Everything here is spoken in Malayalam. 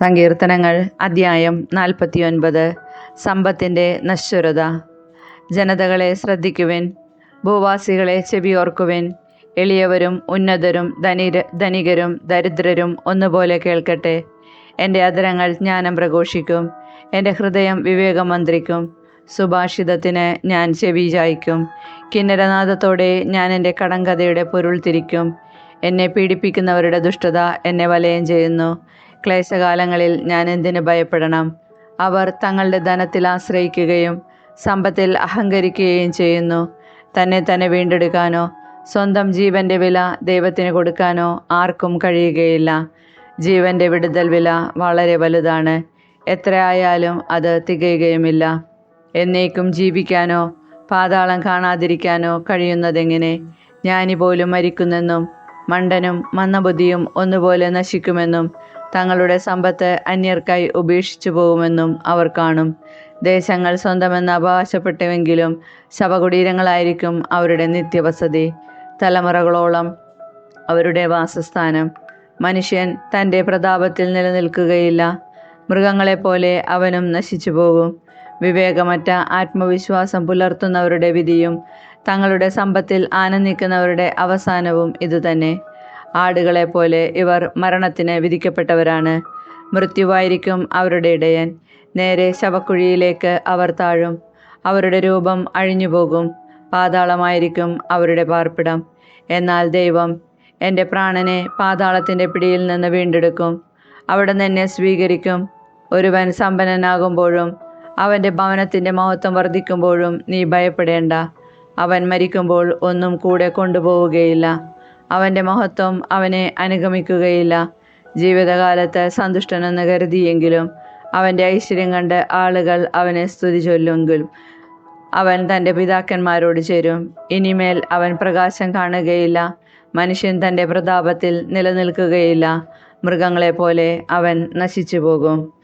സങ്കീർത്തനങ്ങൾ അദ്ധ്യായം നാൽപ്പത്തിയൊൻപത് സമ്പത്തിന്റെ നശ്വരത. ജനതകളെ ശ്രദ്ധിക്കുവിൻ ഭൂവാസികളെ ചെവിയോർക്കുവിൻ. എളിയവരും ഉന്നതരും ധനിര ധനികരും ദരിദ്രരും ഒന്നുപോലെ കേൾക്കട്ടെ. എന്റെ അധരങ്ങൾ ജ്ഞാനം പ്രഘോഷിക്കും എന്റെ ഹൃദയം വിവേകം മന്ത്രിക്കും. സുഭാഷിതത്തിന് ഞാൻ ചെവി ചായ്ക്കും കിന്നരനാഥത്തോടെ ഞാൻ എന്റെ കടങ്കഥയുടെ പൊരുൾ തിരിക്കും. എന്നെ പീഡിപ്പിക്കുന്നവരുടെ ദുഷ്ടത എന്നെ വലയം ചെയ്യുന്നു. ക്ലേശകാലങ്ങളിൽ ഞാൻ എന്തിനു ഭയപ്പെടണം? അവർ തങ്ങളുടെ ധനത്തിൽ ആശ്രയിക്കുകയും സമ്പത്തിൽ അഹങ്കരിക്കുകയും ചെയ്യുന്നു. തന്നെ തന്നെ വീണ്ടെടുക്കാനോ സ്വന്തം ജീവന്റെ വില ദൈവത്തിന് കൊടുക്കാനോ ആർക്കും കഴിയുകയില്ല. ജീവന്റെ വിടുതൽ വില വളരെ വലുതാണ്. എത്രയായാലും അത് തികയുകയുമില്ല. എന്നേക്കും ജീവിക്കാനോ പാതാളം കാണാതിരിക്കാനോ കഴിയുന്നതെങ്ങനെ? ജ്ഞാനി പോലും മരിക്കുന്നെന്നും മണ്ടനും മന്ദബുദ്ധിയും ഒന്നുപോലെ നശിക്കുമെന്നും തങ്ങളുടെ സമ്പത്ത് അന്യർക്കായി ഉപേക്ഷിച്ചു പോകുമെന്നും അവർ കാണും. ദേശങ്ങൾ സ്വന്തമെന്ന് അവകാശപ്പെട്ടുവെങ്കിലും ശവകുടീരങ്ങളായിരിക്കും അവരുടെ നിത്യവസതി. തലമുറകളോളം അവരുടെ വാസസ്ഥാനം. മനുഷ്യൻ തന്റെ പ്രതാപത്തിൽ നിലനിൽക്കുകയില്ല. മൃഗങ്ങളെപ്പോലെ അവനും നശിച്ചു പോകും. വിവേകമറ്റ ആത്മവിശ്വാസം പുലർത്തുന്നവരുടെ വിധിയും തങ്ങളുടെ സമ്പത്തിൽ ആനന്ദിക്കുന്നവരുടെ അവസാനവും ഇതുതന്നെ. ആടുകളെപ്പോലെ ഇവർ മരണത്തിന് വിധിക്കപ്പെട്ടവരാണ്. മൃത്യുവായിരിക്കും അവരുടെ ഇടയൻ. നേരെ ശവക്കുഴിയിലേക്ക് അവർ താഴും. അവരുടെ രൂപം അഴിഞ്ഞുപോകും. പാതാളമായിരിക്കും അവരുടെ പാർപ്പിടം. എന്നാൽ ദൈവം എന്റെ പ്രാണനെ പാതാളത്തിന്റെ പിടിയിൽ നിന്ന് വീണ്ടെടുക്കും. അവിടെ നിന്നെ സ്വീകരിക്കും. ഒരുവൻ സമ്പന്നനാകുമ്പോഴും അവന്റെ ഭവനത്തിന്റെ മഹത്വം വർദ്ധിക്കുമ്പോഴും നീ ഭയപ്പെടേണ്ട. അവൻ മരിക്കുമ്പോൾ ഒന്നും കൂടെ കൊണ്ടുപോവുകയില്ല. അവന്റെ മഹത്വം അവനെ അനുഗമിക്കുകയില്ല. ജീവിതകാലത്ത് സന്തുഷ്ടനെന്ന് കരുതിയെങ്കിലും അവന്റെ ഐശ്വര്യം കണ്ട് ആളുകൾ അവനെ സ്തുതി ചൊല്ലുമെങ്കിലും അവൻ തന്റെ പിതാക്കന്മാരോട് ചേരും. ഇനിമേൽ അവൻ പ്രകാശം കാണുകയില്ല. മനുഷ്യൻ തന്റെ പ്രതാപത്തിൽ നിലനിൽക്കുകയില്ല. മൃഗങ്ങളെപ്പോലെ അവൻ നശിച്ചു പോകും